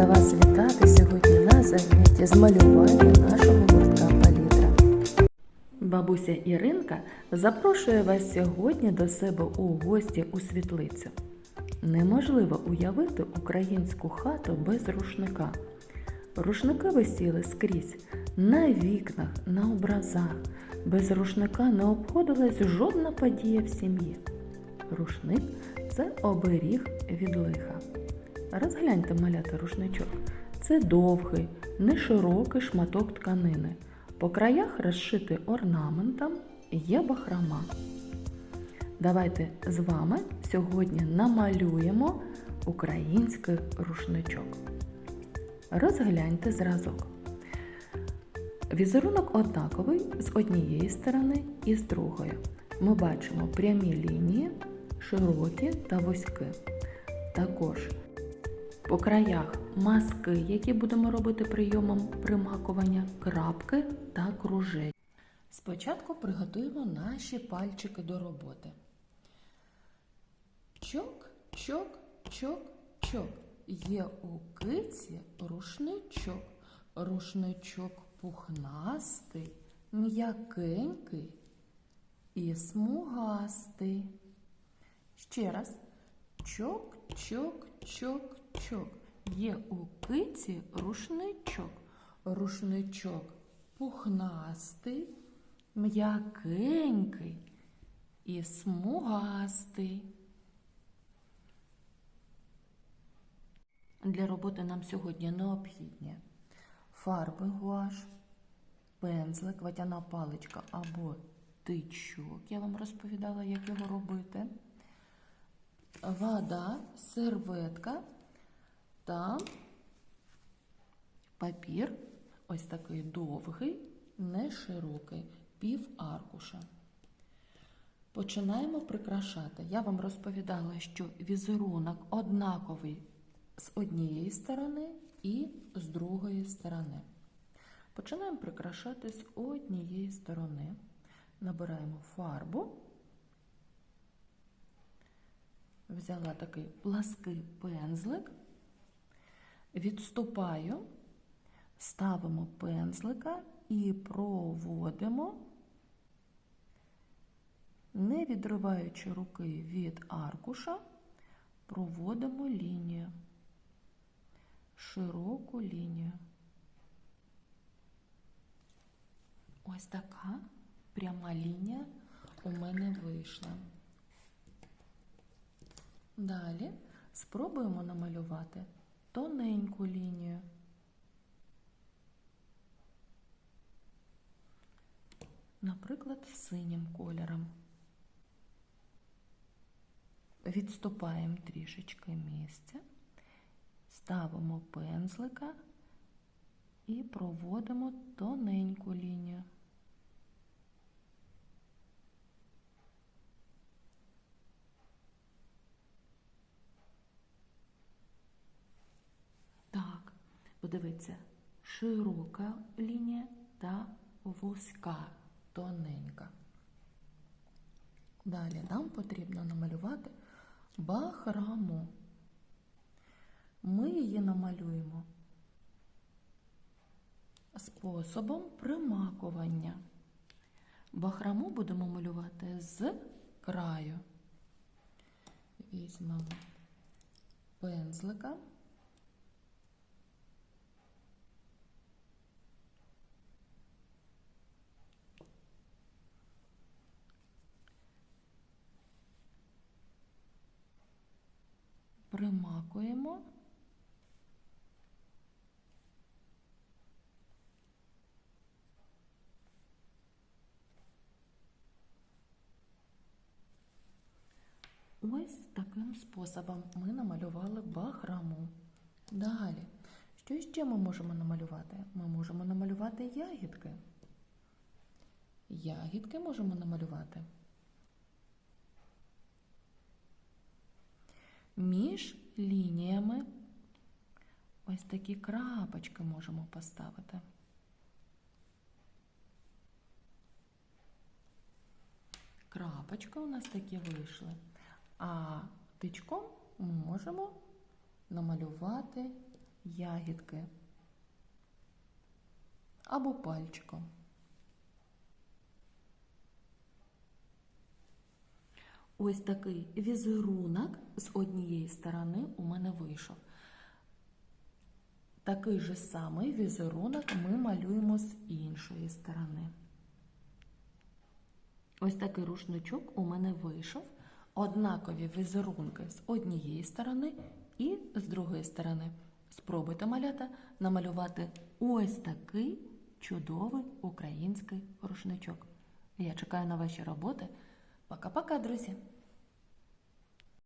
рада вас вітати сьогодні на занятті з малювання нашого гуртка палітра. Бабуся Іринка запрошує вас сьогодні до себе у гості у світлицю. Неможливо уявити українську хату без рушника. Рушники висіли скрізь, на вікнах, на образах. Без рушника не обходилась жодна подія в сім'ї. Рушник це оберіг від лиха. Розгляньте малята рушничок. Це довгий, неширокий шматок тканини. По краях розшитий орнаментом є бахрома. Давайте з вами сьогодні намалюємо український рушничок. Розгляньте зразок. Візерунок однаковий з однієї сторони і з другої. Ми бачимо прямі лінії, широкі та вузькі. Також по краях маски, які будемо робити прийомом примакування, крапки та кружечки. Спочатку приготуємо наші пальчики до роботи. Чок, чок, чок, чок. Є у киці рушничок. Рушничок пухнастий, м'якенький і смугастий. Ще раз. Чок, чок, чок, чок. Є у киці рушничок. Рушничок пухнастий, м'якенький і смугастий. Для роботи нам сьогодні необхідні фарби гуаш, пензлик, ватяна паличка або тичок. Я вам розповідала, як його робити. Вода, серветка та папір. Ось такий довгий, не широкий, пів аркуша. Починаємо прикрашати. Я вам розповідала, що візерунок однаковий з однієї сторони і з другої сторони. Починаємо прикрашати з однієї сторони. Набираємо фарбу. Взяла такий плаский пензлик, відступаю, ставимо пензлика і проводимо, не відриваючи руки від аркуша, проводимо лінію, широку лінію. Ось така пряма лінія у мене вийшла. Далі спробуємо намалювати тоненьку лінію. Наприклад, синім кольором. Відступаємо трішечки місця, ставимо пензлика і проводимо тоненьку лінію. Подивіться, широка лінія та вузька, тоненька. Далі нам потрібно намалювати бахраму. Ми її намалюємо способом примакування. Бахраму будемо малювати з краю. Візьмемо пензлика. Примакуємо. Ось таким способом ми намалювали бахраму. Далі, що ще ми можемо намалювати? Ми можемо намалювати ягідки. Ягідки можемо намалювати. Між лініями ось такі крапочки можемо поставити. Крапочки у нас такі вийшли, а тичком можемо намалювати ягідки. або пальчиком. Ось такий візерунок з однієї сторони у мене вийшов. Такий же самий візерунок ми малюємо з іншої сторони. Ось такий рушничок у мене вийшов. Однакові візерунки з однієї сторони і з другої сторони. Спробуйте малята намалювати ось такий чудовий український рушничок. Я чекаю на ваші роботи. Пока-пока, друзі!